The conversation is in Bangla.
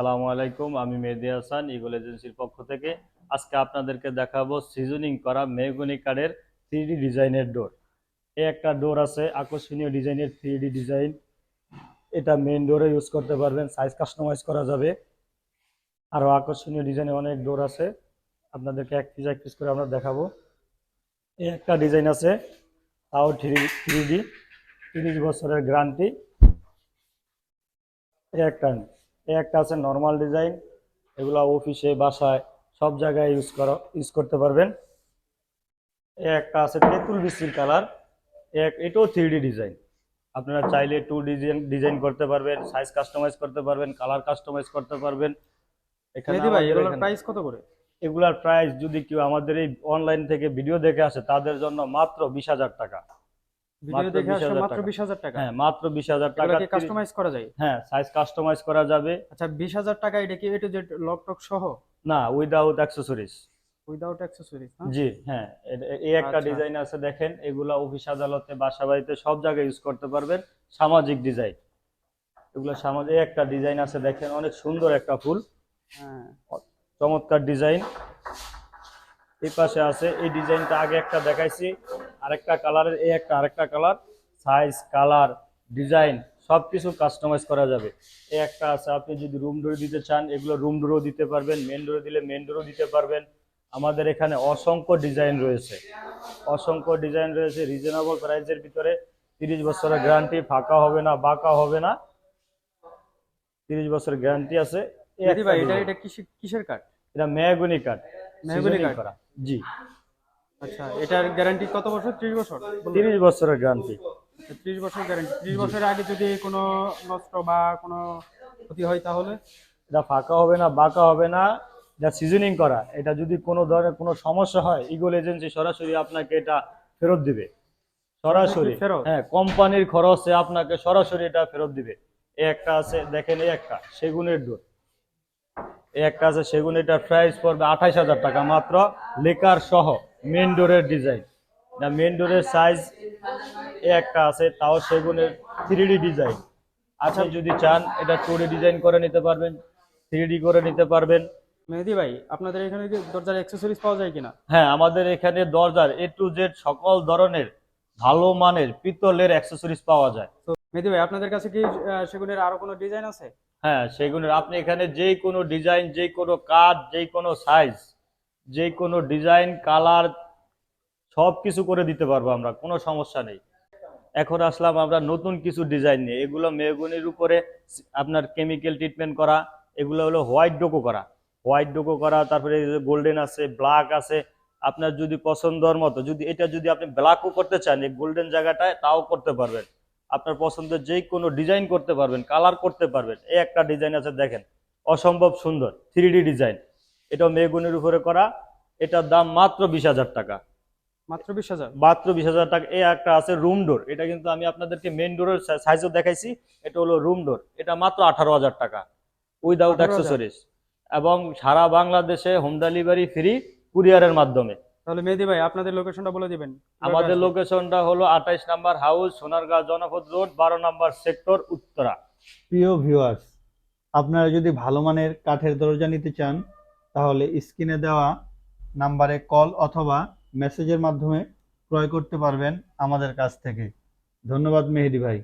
সালামু আলাইকুম, আমি মেহেদি হাসান ইগল এজেন্সির পক্ষ থেকে। আজকে আপনাদেরকে দেখাবো সিজনিং করা মেহগনি কার্ডের থ্রি ডিজাইনের ডোর। এই একটা ডোর আছে, আকর্ষণীয় ডিজাইনের থ্রি ডিজাইন। এটা মেন ডোরে ইউজ করতে পারবেন সাইজ কাস্টমাইজ করা যাবে। আরও আকর্ষণীয় ডিজাইনের অনেক ডোর আছে। আপনাদেরকে এক পিস এক পিস করে আমরা দেখাবো। এই একটা ডিজাইন আছে, তাও থ্রি থ্রি ডি তিরিশ বছরের গ্যারান্টি একটা এই একটা আছে নর্মাল ডিজাইন এগুলো অফিসে বাসায় সব জায়গায় ইউজ করা ইউজ করতে পারবেন। এই একটা আছে তেঁতুল বিস্তির কালার এক এটাও থ্রি ডিজাইন আপনারা চাইলে টু ডিজাইন ডিজাইন করতে পারবেন সাইজ কাস্টমাইজ করতে পারবেন কালার কাস্টমাইজ করতে পারবেন। এখানে ভাই এগুলোর প্রাইস কত করে? এগুলার প্রাইস যদি কেউ আমাদের এই অনলাইন থেকে ভিডিও দেখে আসে তাদের জন্য মাত্র বিশ হাজার টাকা। ভিডিও দেখে আসলে মাত্র টাকা। বিশ হাজার টাকা। হ্যাঁ মাত্র বিশ হাজার টাকা এগুলো কাস্টমাইজ করা যায়? হ্যাঁ সাইজ কাস্টমাইজ করা যাবে। আচ্ছা টাকা এটা কি এ টু জেড লক টক সহ? না উইদাউট অ্যাক্সেসরিজ উইদাউট অ্যাক্সেসরিজ জি হ্যাঁ এ- এই একটা আচ্ছা। ডিজাইন আছে দেখেন এগুলা অফিস আদালতে বাসা বাড়িতে সব জায়গায় ইউজ করতে পারবেন। সামাজিক ডিজাইন এগুলো সামাজিক একটা ডিজাইন আছে দেখেন অনেক সুন্দর একটা ফুল। হ্যাঁ। চমৎকার ডিজাইন এই পাশে আছে এই ডিজাইনটা আগে একটা দেখাইছি। আরেকটা কালারের এই একটা আরেকটা কালার সাইজ কালার ডিজাইন সব কিছু কাস্টমাইজ করা যাবে। এই একটা আছে আপনি যদি রুম ডোরে দিতে চান এগুলো রুম ডোরও দিতে পারবেন মেন ডোরে দিলে মেন ডোরও দিতে পারবেন। আমাদের এখানে অসংখ্য ডিজাইন রয়েছে। অসংখ্য ডিজাইন রয়েছে রিজনেবল প্রাইসের ভিতরে তিরিশ বছরের গ্যারান্টি ফাঁকা হবে না বাঁকা হবে না। তিরিশ বছরের গ্যারান্টি আছে। এটা কিসের কাঠ এটা মেহগনি কাঠ মেহগনি কাঠ? করা। জি। আচ্ছা এটার গ্যারান্টি কত বছর? ত্রিশ বছর? তিরিশ বছরের গ্যারান্টি ত্রিশ বছর গ্যারান্টি ত্রিশ বছরের আগে যদি কোনো নষ্ট বা কোনো ক্ষতি হয় তাহলে? এটা ফাঁকা হবে না বাঁকা হবে না এটা সিজনিং করা। এটা যদি কোনো ধরনের কোনো সমস্যা হয় ইগল এজেন্সি সরাসরি আপনাকে এটা ফেরত দিবে। সরাসরি? হ্যাঁ কোম্পানির খরচে আপনাকে সরাসরি এটা ফেরত দিবে। এই একটা আছে দেখেন এই একটা সেগুনের ডোর এই একটা আছে সেগুন এটা প্রাইস পড়বে আঠাইশ হাজার টাকা মাত্র লেকার সহ। মেন ডোরের ডিজাইন না মেন ডোরের সাইজ এই একটা আছে তাও সেগুনের থ্রি ডিজাইন আচ্ছা। যদি চান এটা টু ডিজাইন করে নিতে পারবেন থ্রি করে নিতে পারবেন। মেহেদি ভাই আপনাদের এখানে কি দরজার অ্যাক্সেসরিজ পাওয়া যায় কিনা? হ্যাঁ আমাদের এখানে দরজার এ টু জেড সকল ধরনের ভালো মানের পিতলের অ্যাক্সেসরিজ পাওয়া যায়। তো মেহেদি ভাই আপনাদের কাছে কি সেগুনের আরও কোনো ডিজাইন আছে? হ্যাঁ সেগুলোর আপনি এখানে যে কোনো ডিজাইন যে কোনো কাজ যে কোনো সাইজ যে কোনো ডিজাইন, কালার, সব কিছু করে দিতে পারব আমরা, কোনো সমস্যা নেই। এখন আসলাম আমরা নতুন কিছু ডিজাইন নিয়ে। এগুলো মেগুনির উপরে আপনার কেমিক্যাল ট্রিটমেন্ট করা, এগুলো হলো হোয়াইট ডোকো করা। হোয়াইট ডোকো করা, তারপরে গোল্ডেন আছে ব্ল্যাক আছে, আপনার যদি পছন্দর মতো, যদি এটা যদি আপনি ব্ল্যাকও করতে চান, এই গোল্ডেন জায়গাটায় তাও করতে পারবেন। আপনার পছন্দের যে কোনো ডিজাইন করতে পারবেন কালার করতে পারবেন। এই একটা ডিজাইন আছে দেখেন, অসম্ভব সুন্দর থ্রি ডিজাইন এটাও মেগুনের উপরে করা এটার দাম মাত্র বিশ হাজার টাকা। মাত্র বিশ হাজার? মাত্র বিশ হাজার টাকা। এই একটা আছে রুম ডোর। এটা কিন্তু আমি আপনাদেরকে মেন ডোরের সাইজও দেখাইছি। এটা হলো রুম ডোর। এটা মাত্র আঠারো হাজার টাকা। উইদাউট 18,000 অ্যাক্সেসরিজ এবং সারা বাংলাদেশে হোম ডেলিভারি ফ্রি কুরিয়ারের মাধ্যমে। তাহলে মেহেদি ভাই আপনাদের লোকেশনটা বলে দিবেন। আমাদের লোকেশনটা হলো আঠাইশ নাম্বার হাউস সোনারগাঁ জনপদ রোড বারো নাম্বার সেক্টর উত্তরা। প্রিয় ভিউয়ার্স আপনারা যদি ভালো মানের কাঠের দরজা নিতে চান তাহলে স্ক্রিনে দেওয়া নাম্বারে কল অথবা মেসেজের মাধ্যমে ক্রয় করতে পারবেন আমাদের কাছ থেকে। ধন্যবাদ মেহেদি ভাই।